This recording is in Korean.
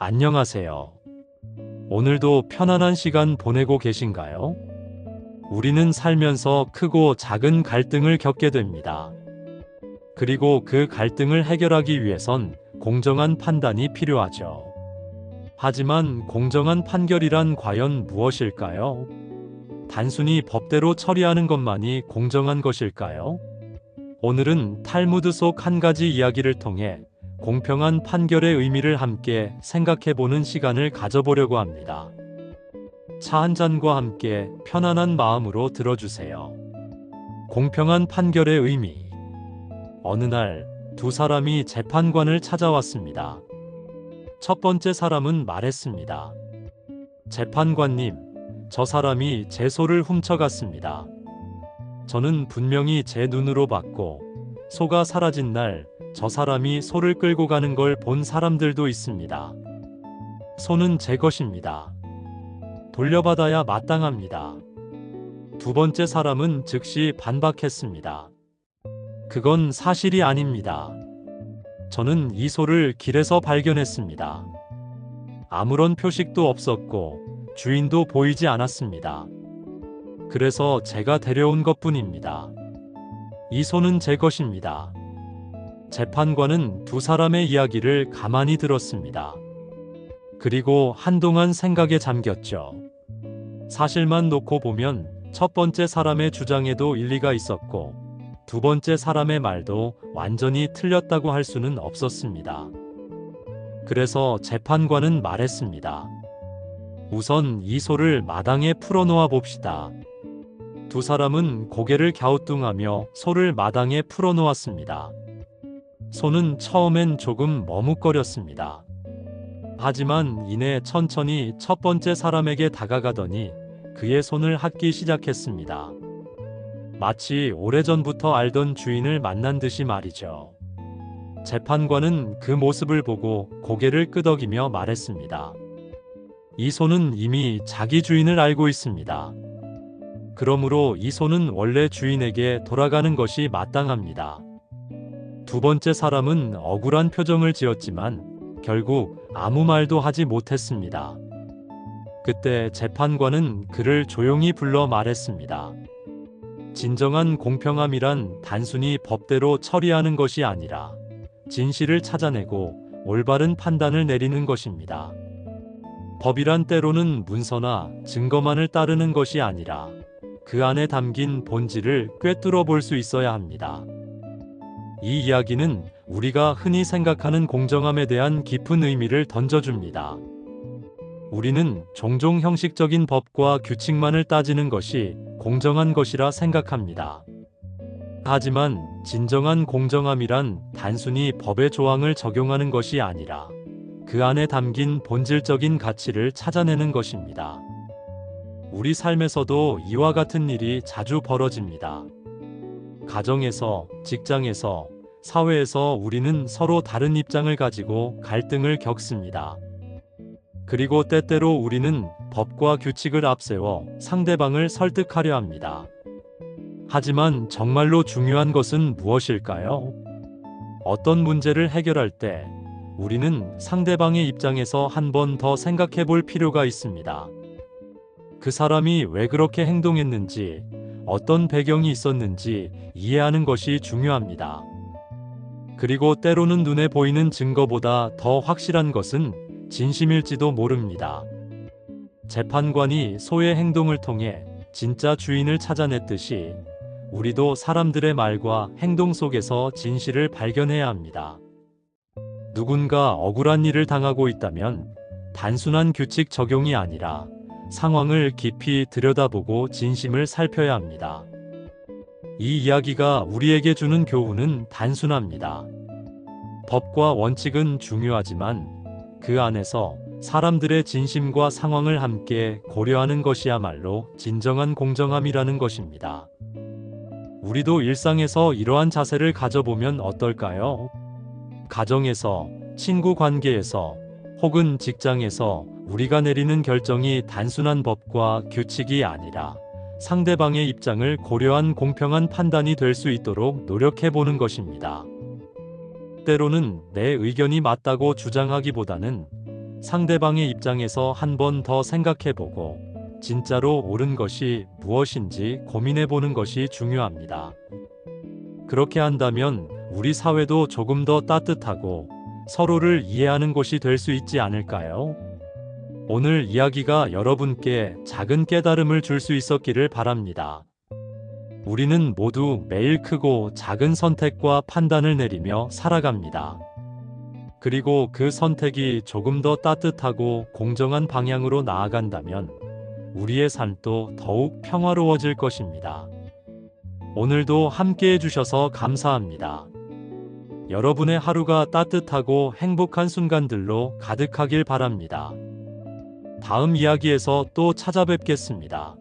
안녕하세요. 오늘도 편안한 시간 보내고 계신가요? 우리는 살면서 크고 작은 갈등을 겪게 됩니다. 그리고 그 갈등을 해결하기 위해선 공정한 판단이 필요하죠. 하지만 공정한 판결이란 과연 무엇일까요? 단순히 법대로 처리하는 것만이 공정한 것일까요? 오늘은 탈무드 속 한 가지 이야기를 통해 공평한 판결의 의미를 함께 생각해 보는 시간을 가져보려고 합니다. 차 한 잔과 함께 편안한 마음으로 들어주세요. 공평한 판결의 의미. 어느 날 두 사람이 재판관을 찾아왔습니다. 첫 번째 사람은 말했습니다. 재판관님, 저 사람이 제 소를 훔쳐갔습니다. 저는 분명히 제 눈으로 봤고, 소가 사라진 날 저 사람이 소를 끌고 가는 걸 본 사람들도 있습니다. 소는 제 것입니다. 돌려받아야 마땅합니다. 두 번째 사람은 즉시 반박했습니다. 그건 사실이 아닙니다. 저는 이 소를 길에서 발견했습니다. 아무런 표식도 없었고 주인도 보이지 않았습니다. 그래서 제가 데려온 것 뿐입니다. 이 소는 제 것입니다. 재판관은 두 사람의 이야기를 가만히 들었습니다. 그리고 한동안 생각에 잠겼죠. 사실만 놓고 보면 첫 번째 사람의 주장에도 일리가 있었고, 두 번째 사람의 말도 완전히 틀렸다고 할 수는 없었습니다. 그래서 재판관은 말했습니다. 우선 이 소를 마당에 풀어놓아 봅시다. 두 사람은 고개를 갸우뚱하며 소를 마당에 풀어놓았습니다. 소는 처음엔 조금 머뭇거렸습니다. 하지만 이내 천천히 첫 번째 사람에게 다가가더니 그의 손을 핥기 시작했습니다. 마치 오래전부터 알던 주인을 만난 듯이 말이죠. 재판관은 그 모습을 보고 고개를 끄덕이며 말했습니다. 이 소는 이미 자기 주인을 알고 있습니다. 그러므로 이 소는 원래 주인에게 돌아가는 것이 마땅합니다. 두 번째 사람은 억울한 표정을 지었지만 결국 아무 말도 하지 못했습니다. 그때 재판관은 그를 조용히 불러 말했습니다. 진정한 공평함이란 단순히 법대로 처리하는 것이 아니라 진실을 찾아내고 올바른 판단을 내리는 것입니다. 법이란 때로는 문서나 증거만을 따르는 것이 아니라 그 안에 담긴 본질을 꿰뚫어 볼 수 있어야 합니다. 이 이야기는 우리가 흔히 생각하는 공정함에 대한 깊은 의미를 던져줍니다. 우리는 종종 형식적인 법과 규칙만을 따지는 것이 공정한 것이라 생각합니다. 하지만 진정한 공정함이란 단순히 법의 조항을 적용하는 것이 아니라 그 안에 담긴 본질적인 가치를 찾아내는 것입니다. 우리 삶에서도 이와 같은 일이 자주 벌어집니다. 가정에서, 직장에서, 사회에서 우리는 서로 다른 입장을 가지고 갈등을 겪습니다. 그리고 때때로 우리는 법과 규칙을 앞세워 상대방을 설득하려 합니다. 하지만 정말로 중요한 것은 무엇일까요? 어떤 문제를 해결할 때 우리는 상대방의 입장에서 한 번 더 생각해 볼 필요가 있습니다. 그 사람이 왜 그렇게 행동했는지, 어떤 배경이 있었는지 이해하는 것이 중요합니다. 그리고 때로는 눈에 보이는 증거보다 더 확실한 것은 진심일지도 모릅니다. 재판관이 소의 행동을 통해 진짜 주인을 찾아냈듯이 우리도 사람들의 말과 행동 속에서 진실을 발견해야 합니다. 누군가 억울한 일을 당하고 있다면 단순한 규칙 적용이 아니라 상황을 깊이 들여다보고 진심을 살펴야 합니다. 이 이야기가 우리에게 주는 교훈은 단순합니다. 법과 원칙은 중요하지만 그 안에서 사람들의 진심과 상황을 함께 고려하는 것이야말로 진정한 공정함이라는 것입니다. 우리도 일상에서 이러한 자세를 가져보면 어떨까요? 가정에서, 친구 관계에서, 혹은 직장에서 우리가 내리는 결정이 단순한 법과 규칙이 아니라 상대방의 입장을 고려한 공평한 판단이 될 수 있도록 노력해 보는 것입니다. 때로는 내 의견이 맞다고 주장하기보다는 상대방의 입장에서 한 번 더 생각해 보고 진짜로 옳은 것이 무엇인지 고민해 보는 것이 중요합니다. 그렇게 한다면 우리 사회도 조금 더 따뜻하고 서로를 이해하는 곳이 될 수 있지 않을까요? 오늘 이야기가 여러분께 작은 깨달음을 줄 수 있었기를 바랍니다. 우리는 모두 매일 크고 작은 선택과 판단을 내리며 살아갑니다. 그리고 그 선택이 조금 더 따뜻하고 공정한 방향으로 나아간다면 우리의 삶도 더욱 평화로워질 것입니다. 오늘도 함께 해주셔서 감사합니다. 여러분의 하루가 따뜻하고 행복한 순간들로 가득하길 바랍니다. 다음 이야기에서 또 찾아뵙겠습니다.